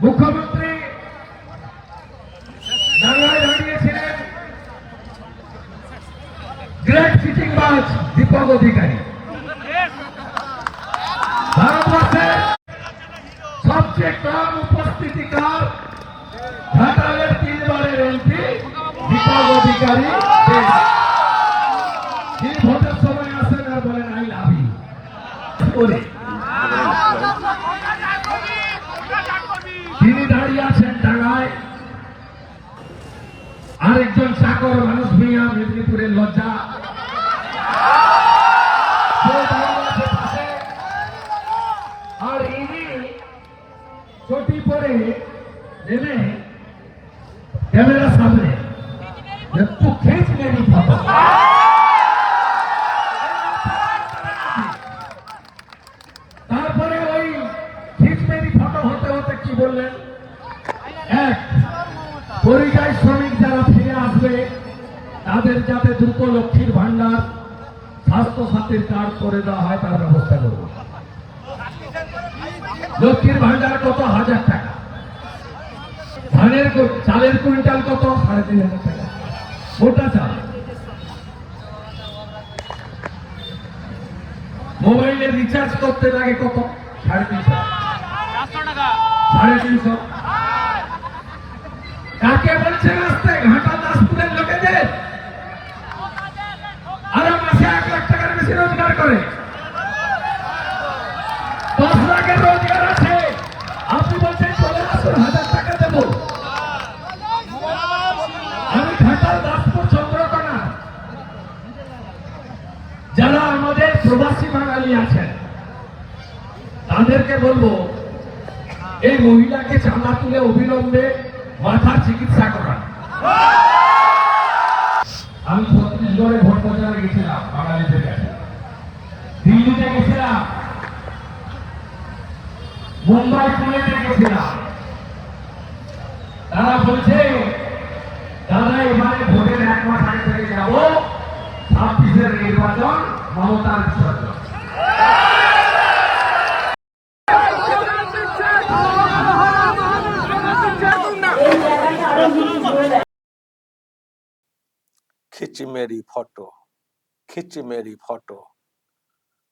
মুখ্যমন্ত্রী করে। তিনি দাঁড়িয়ে আছেন টাঙ্গায় আরেকজন চাকর মানুষ মিয়া মেদিনীপুরের লজ্জা। আর ইনি চটি পরে নেমে ক্যামেরা সামনে। মেরি ফটো তারপরে ওই খিচমেরি ফটো হতে হতে কি বললেন এক পরিযায়ী শ্রমিক যারা ফিরে আসবে, তাদের যাতে দ্রুত লক্ষ্মীর ভান্ডার স্বাস্থ্য সাথীর কার্ড করে দেওয়া হয়, তার ব্যবস্থা করব। লক্ষ্মীর ভান্ডার কত? হাজার টাকা। ধানের চালের কুইন্টাল কত? সাড়ে তিন হাজার টাকা। মোটা চাল। মোবাইলে রিচার্জ করতে লাগে কত? সাড়ে তিনশো। সাড়ে তিনশো। কাকে বলছে রাস্তায়? ঘাটা দাসপুরের লোকেদের? আরে মাসে এক লাখ টাকার বেশি রোজগার করে। দশ লাখের রোজগার আছে। আপনি বলছেন চলে আসুন, হাজার টাকা দেবো। আমি ঘাটাল দাসপুর চন্দ্রকোনা। যারা আমাদের প্রবাসী বাঙালি আছেন, তাদেরকে বলব, এই মহিলাকে চাঁদা তুলে অবিলম্বে মাথার চিকিৎসা করান। আমি ছত্তিশগড়ে ভোট প্রচারে গেছিলাম বাঙালিদের কাছে দিল্লিতে গেছিলাম। মুম্বাই পুনেতে গেছিলাম। তারা বলছে, দাদা, এবারে ভোটের এক মাস আগে থেকে যাব। ছাব্বিশের নির্বাচন মমতার বিসর্জন এই জায়গাটা আরও বেশি জোরে দেয় খিচি মেরি ফটো, খিচি মেরি ফটো।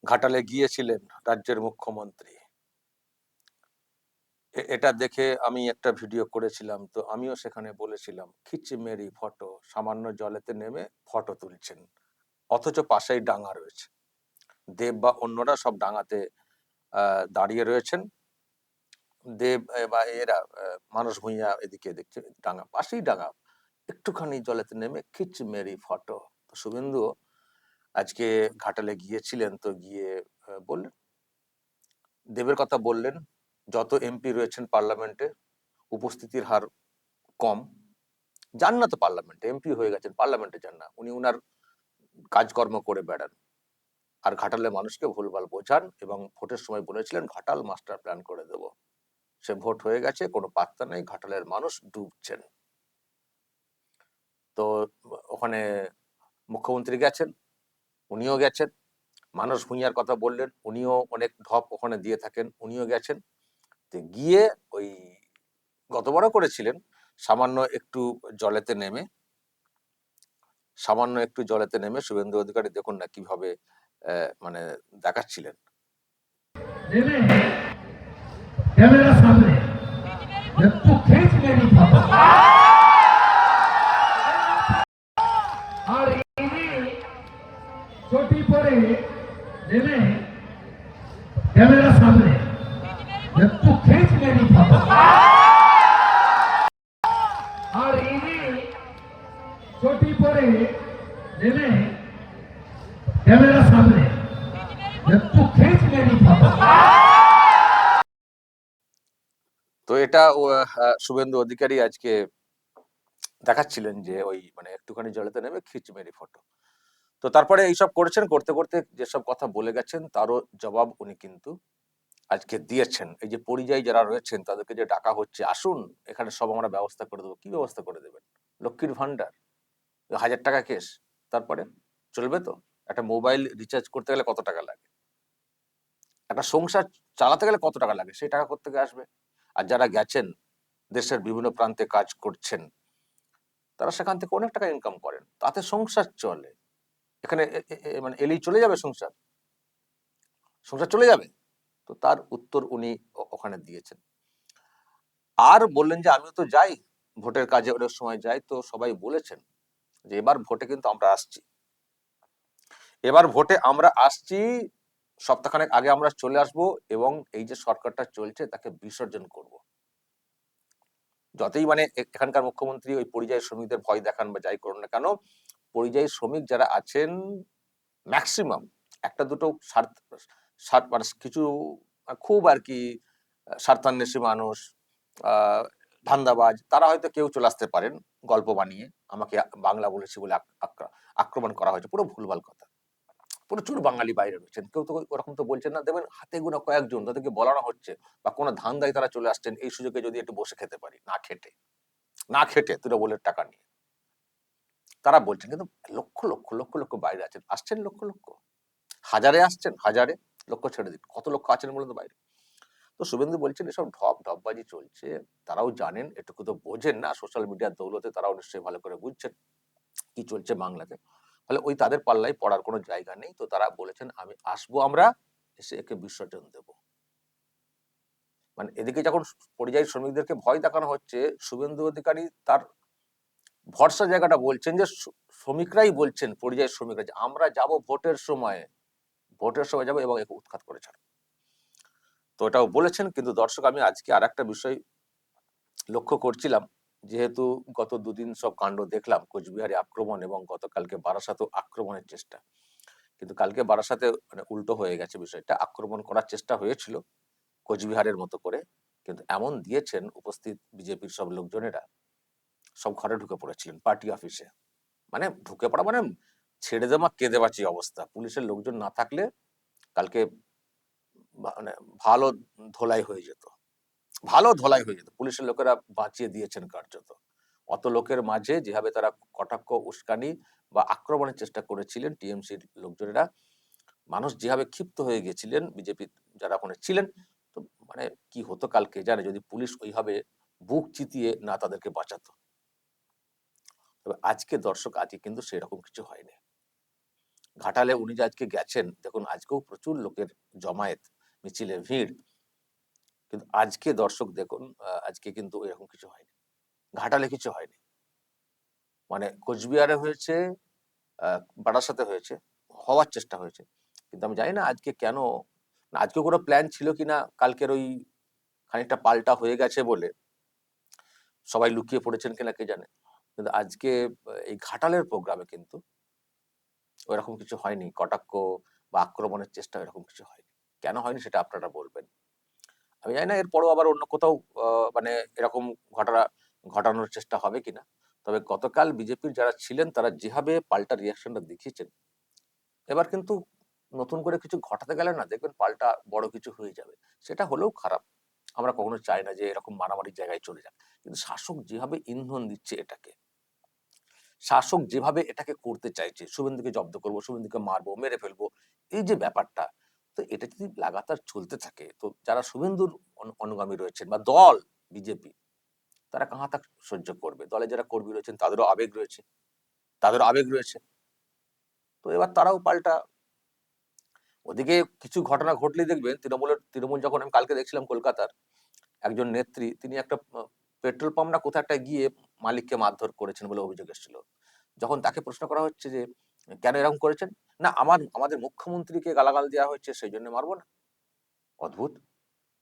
ঘাটালে গিয়েছিলেন রাজ্যের মুখ্যমন্ত্রী। এটা দেখে আমি একটা ভিডিও করেছিলাম, তো আমিও সেখানে বলেছিলাম, খিচি মেরি ফটো, সামান্য জলেতে নেমে ফটো তুলছেন। অথচ পাশেই ডাঙা রয়েছে। দেব বা অন্যরা সব ডাঙাতে দাঁড়িয়ে রয়েছেন। দেব বা এরা মানস ভূঁইয়া এদিকে দেখছে ডাঙা, পাশেই ডাঙা, একটুখানি জলেতে নেমে খিচ মেরি ফটো। তো শুভেন্দু আজকে ঘাটালে গিয়েছিলেন তো গিয়ে বললেন, দেবের কথা বললেন, যত এমপি রয়েছেন পার্লামেন্টে, উপস্থিতির হার কম। যান না তো পার্লামেন্টে, এমপি হয়ে গেছেন, পার্লামেন্টে যান না, উনি উনার কাজকর্ম করে বেড়ান। আর ঘাটালে মানুষকে ভুলভাল বোঝান এবং ভোটের সময় বলেছিলেন, ঘাটাল মাস্টার প্ল্যান করে দেব। সে ভোট হয়ে গেছে, কোনো পাত্তা নেই, ঘাটালের মানুষ ডুবছেন। তো ওখানে মুখ্যমন্ত্রী গেছেন, উনিও গেছেন, মানস ভূঁইয়ার কথা বললেন, উনিও অনেক ঢপ ওখানে দিয়ে থাকেন, উনিও গেছেন। তো গিয়ে ওই গতবারও করেছিলেন, সামান্য একটু জলেতে নেমে, সামান্য একটু জলেতে নেমে শুভেন্দু অধিকারী দেখুন না কীভাবে মানে দেখাচ্ছিলেন। নেমে ক্যামেরা সামনে। একটু খেঁচ মেরি ফটো আর ইনি চটি পরে নেমে ক্যামেরা সামনে। একটু খেঁচ মেরি ফটো আর ইনি চটি পরে নেমে ক্যামেরা সামনে। একটু খেঁচ মেরি ফটো তো এটা শুভেন্দু অধিকারী আজকে দেখাচ্ছিলেন যে ওই মানে একটুখানি জলেতে নেমে খিচ মেরি ফটো। তো তারপরে এইসব করেছেন, করতে করতে যেসব কথা বলে গেছেন তারও জবাব উনি কিন্তু আজকে দিয়েছেন। এই যে পরিযায়ী যারা রয়েছেন তাদেরকে যে ডাকা হচ্ছে, আসুন, এখানে সব আমরা ব্যবস্থা করে দেবো। কি ব্যবস্থা করে দেবেন? লক্ষ্মীর ভান্ডার হাজার টাকা কেস, তারপরে চলবে তো? একটা মোবাইল রিচার্জ করতে গেলে কত টাকা লাগে? একটা সংসার চালাতে গেলে কত টাকা লাগে? সেই টাকা করতে আসবে? আর যারা গেছেন, দেশের বিভিন্ন প্রান্তে কাজ করছেন, তারা সেখান থেকে অনেক টাকা ইনকাম করেন। তাতে সংসার চলে। এখানে মানে এলেই চলে যাবে সংসার। সংসার চলে যাবে। তো তার উত্তর উনি ওখানে দিয়েছেন। আর বললেন যে, আমিও তো যাই। ভোটের কাজে অনেক সময় যাই। তো সবাই বলেছেন যে, এবার ভোটে কিন্তু আমরা আসছি। এবার ভোটে আমরা আসছি সপ্তাহখানেক আগে আমরা চলে আসব এবং এই যে সরকারটা চলছে তাকে বিসর্জন করব। যতই মানে এখানকার মুখ্যমন্ত্রী ওই পরিযায়ী শ্রমিকদের ভয় দেখান বা যাই করুন না কেন, পরিযায়ী শ্রমিক যারা আছেন ম্যাক্সিমাম একটা দুটো স্বার্থ মানে কিছু খুব আর কি, স্বার্থান্বেষী মানুষ ধান্দাবাজ, তারা হয়তো কেউ চলে আসতে পারেন গল্প বানিয়ে, আমাকে বাংলা বলেছি বলে আক্রমণ করা হয়েছে, পুরো ভুলভাল কথা। প্রচুর বাঙালি বাইরে রয়েছেন। কেউ তো ওরকম তো বলছেন না দেবেন হাতে গোনা কয়েকজন তাদেরকে বলানো হচ্ছে বা কোনো ধান্দায় তারা চলে আসছেন, এই সুযোগে যদি একটু বসে খেতে পারি, না খেটে না খেটে তৃণমূলের টাকা নিয়ে। তারা বলছেন, কিন্তু লক্ষ লক্ষ লক্ষ লক্ষ বাইরে আছেন। আসছেন লক্ষ লক্ষ? হাজারে আসছেন, হাজারে? লক্ষ ছেড়ে দিন। কত লক্ষ আছেন বলুন তো বাইরে? তো শুভেন্দু বলছেন, এসব ঢপ ঢপবাজি চলছে। তারাও জানেন, এটুকু তো বোঝেন না, সোশ্যাল মিডিয়ার দৌলতে তারাও নিশ্চয়ই ভালো করে বুঝছেন কি চলছে বাংলাতে। ফলে ওই তাদের পাল্লায় পড়ার কোনো জায়গা নেই। তো তারা বলেছেন, আমি আসব আমরা, এসে একে বিসর্জন দেব। মানে এদিকে যখন পরিযায়ী শ্রমিকদেরকে ভয় দেখানো হচ্ছে, শুভেন্দু অধিকারী তার ভরসা জায়গাটা বলছেন যে শ্রমিকরাই বলছেন, পরিযায়ী শ্রমিকরা যে, আমরা যাব ভোটের সময় ভোটের সময় যাব এবং একে উৎখাত করে ছাড়বো। তো এটাও বলেছেন, কিন্তু দর্শক, আমি আজকে আর একটা বিষয় লক্ষ্য করছিলাম। যেহেতু গত দুদিন সব কাণ্ড দেখলাম, কোচবিহারে আক্রমণ এবং গতকালকে বারাসাতেও আক্রমণের চেষ্টা। কিন্তু কালকে বারাসাতে মানে উল্টো হয়ে গেছে বিষয়টা। আক্রমণ করার চেষ্টা হয়েছিল কোচবিহারের মতো করে, কিন্তু এমন দিয়েছেন উপস্থিত বিজেপির সব লোকজনেরা। সব ঘরে ঢুকে পড়েছিলেন, পার্টি অফিসে। মানে ঢুকে পড়া মানে ছেড়ে দেওয়া, কেঁদে বাঁচি অবস্থা। পুলিশের লোকজন না থাকলে কালকে মানে ভালো ধোলাই হয়ে যেত। ভালো ধলাই হয়ে যেত। পুলিশের লোকেরা বাঁচিয়ে দিয়েছেন কার্যত। অত লোকের মাঝে যেভাবে তারা কটাক্ষ, উস্কানি বা আক্রমণের চেষ্টা করেছিলেন টিএমসির লোকজনেরা, মানুষ যেভাবে ক্ষিপ্ত হয়ে গেছিলেন, বিজেপি যারা ওখানে ছিলেন, তো মানে কি হতো কালকে জানে, যদি পুলিশ ওইভাবে বুক চিতিয়ে না তাদেরকে বাঁচাতো। তবে আজকে দর্শক আজকে কিন্তু সেরকম কিছু হয়নি। ঘাটালে উনি যে আজকে গেছেন, দেখুন আজকেও প্রচুর লোকের জমায়েত, মিছিলে ভিড়। কিন্তু আজকে দর্শক দেখুন আজকে কিন্তু এরকম কিছু হয়নি। ঘাটালে কিছু হয়নি। মানে কোচবিহারে হয়েছে বারাসাতে হয়েছে, হওয়ার চেষ্টা হয়েছে। কিন্তু আমি জানি না আজকে কেন, না, আজকে কোনো প্ল্যান ছিল কিনা কালকের ওই খানিকটা পাল্টা হয়ে গেছে বলে সবাই লুকিয়ে পড়েছেন কিনা কে জানে। কিন্তু আজকে এই ঘাটালের প্রোগ্রামে কিন্তু ওইরকম কিছু হয়নি। কটাক্ষ বা আক্রমণের চেষ্টা এরকম কিছু হয়নি। কেন হয়নি সেটা আপনারা বলবেন? আমি জানি না, এরপরও আবার অন্য কোথাও মানে এরকম ঘটনা, ঘটানোর চেষ্টা হবে কিনা। তবে গতকাল বিজেপির যারা ছিলেন, তারা যেভাবে পাল্টা রিয়াকশনটা দেখিয়েছেন, এবার কিন্তু নতুন করে কিছু ঘটাতে গেলে না, দেখবেন পাল্টা বড় কিছু হয়ে যাবে। সেটা হলেও খারাপ। আমরা কখনো চাই না যে এরকম মারামারির জায়গায় চলে যাক। কিন্তু শাসক যেভাবে ইন্ধন দিচ্ছে এটাকে, শাসক যেভাবে এটাকে করতে চাইছে, শুভেন্দুকে জব্দ করব, শুভেন্দুকে মারবো, মেরে ফেলব, এই যে ব্যাপারটা তো এটা যদি লাগাতার চলতে থাকে, তো যারা শুভেন্দুর অনুগামী রয়েছেন বা দল, বিজেপি, তারা কাহা তা সহ্য করবে। দলে যারা কর্মী রয়েছেন, তাদেরও আবেগ রয়েছে, তাদেরও আবেগ রয়েছে। তো এবার তারাও পাল্টা। ওদিকে কিছু ঘটনা ঘটলেই দেখবেন, তৃণমূলের, তৃণমূল যখন আমি কালকে দেখছিলাম কলকাতার, একজন নেত্রী, তিনি একটা পেট্রোল পাম্প না একটা গিয়ে মালিককে মারধর করেছেন বলে অভিযোগ এসেছিল। যখন তাকে প্রশ্ন করা হচ্ছে যে কেন এরকম করেছেন? না, আমার, আমাদের মুখ্যমন্ত্রীকে গালাগাল দেওয়া হয়েছে সেই জন্য মারবো না। অদ্ভুত।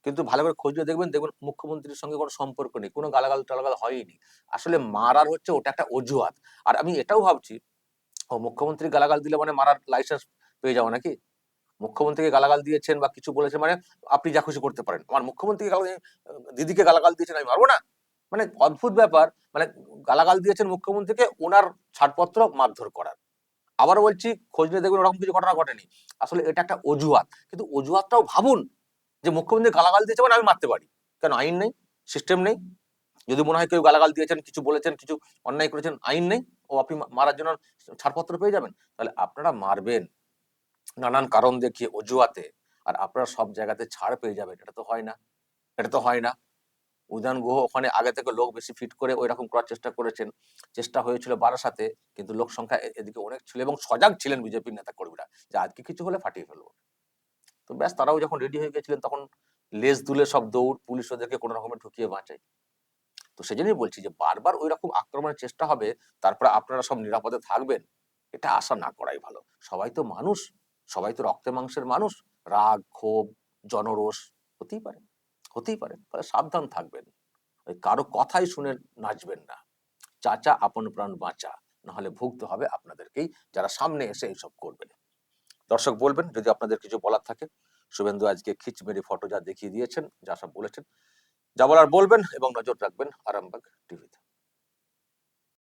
কিন্তু ভালো করে খোঁজ দেখবেন দেখবেন মুখ্যমন্ত্রীর সঙ্গে কোনো সম্পর্ক নেই, কোনো গালাগাল টালাগাল হয়নি। আসলে মারার হচ্ছে ওটা একটা অজুহাত। আর আমি এটাও ভাবছি, ও মুখ্যমন্ত্রী গালাগাল দিলে মানে মারার লাইসেন্স পেয়ে যাব নাকি? মুখ্যমন্ত্রীকে গালাগাল দিয়েছেন বা কিছু বলেছেন মানে আপনি যা খুশি করতে পারেন। আমার মুখ্যমন্ত্রীকে দিদিকে গালাগাল দিয়েছেন, আমি মারবো না। মানে অদ্ভুত ব্যাপার মানে গালাগাল দিয়েছেন মুখ্যমন্ত্রীকে, ওনার ছাড়পত্র মারধর করার। আবারও বলছি, খোঁজ নিয়ে দেখবেন ওরকম কিছু ঘটনা ঘটেনি। আসলে এটা একটা অজুহাত। কিন্তু অজুহাতটাও ভাবুন যে মুখ্যমন্ত্রী গালাগাল দিয়েছে মানে আমি মারতে পারি। কেন? আইন নেই সিস্টেম নেই। যদি মনে হয় কেউ গালাগাল দিয়েছেন, কিছু বলেছেন, কিছু অন্যায় করেছেন, আইন নেই। ও আপনি মারার জন্য ছাড়পত্র পেয়ে যাবেন। তাহলে আপনারা মারবেন। নানান কারণ দেখিয়ে অজুহাতে। আর আপনারা সব জায়গাতে ছাড় পেয়ে যাবেন। এটা তো হয় না। এটা তো হয় না। উদান গুহ ওখানে আগে থেকে লোক বেশি ফিট করে ওই রকম করার চেষ্টা করেছেন। চেষ্টা হয়েছিল বারাসাতে কিন্তু লোক সংখ্যা এদিকে অনেক ছিল এবং সজাগ ছিলেন বিজেপির নেতা কর্মীরা যে আজকে কিছু হলে ফাটিয়ে ফেলব। তো ব্যাস তারাও যখন রেডি হয়ে গেছিলেন তখন লেজ দুলে সব দৌড়, পুলিশ ওদেরকে কোনো রকমের ঢুকিয়ে বাঁচায়। তো সেই সেজন্যই বলছি যে বারবার ওই রকম আক্রমণের চেষ্টা হবে, তারপরে আপনারা সব নিরাপদে থাকবেন, এটা আশা না করাই ভালো। সবাই তো মানুষ, সবাই তো রক্তে মাংসের মানুষ, রাগ, ক্ষোভ, জনরোষ, হতেই পারে। হতেই পারে তাহলে সাবধান থাকবেন। ওই কারও কথাই শুনে নাচবেন না। চাচা, আপন প্রাণ বাঁচা, নাহলে ভুগতে হবে আপনাদেরকেই যারা সামনে এসে এইসব করবেন। দর্শক বলবেন, যদি আপনাদের কিছু বলার থাকে, শুভেন্দু আজকে খিচ খিচমেরি ফটো যা দেখিয়ে দিয়েছেন, যা সব বলেছেন, যা বলার বলবেন এবং নজর রাখবেন আরামবাগ টিভিতে।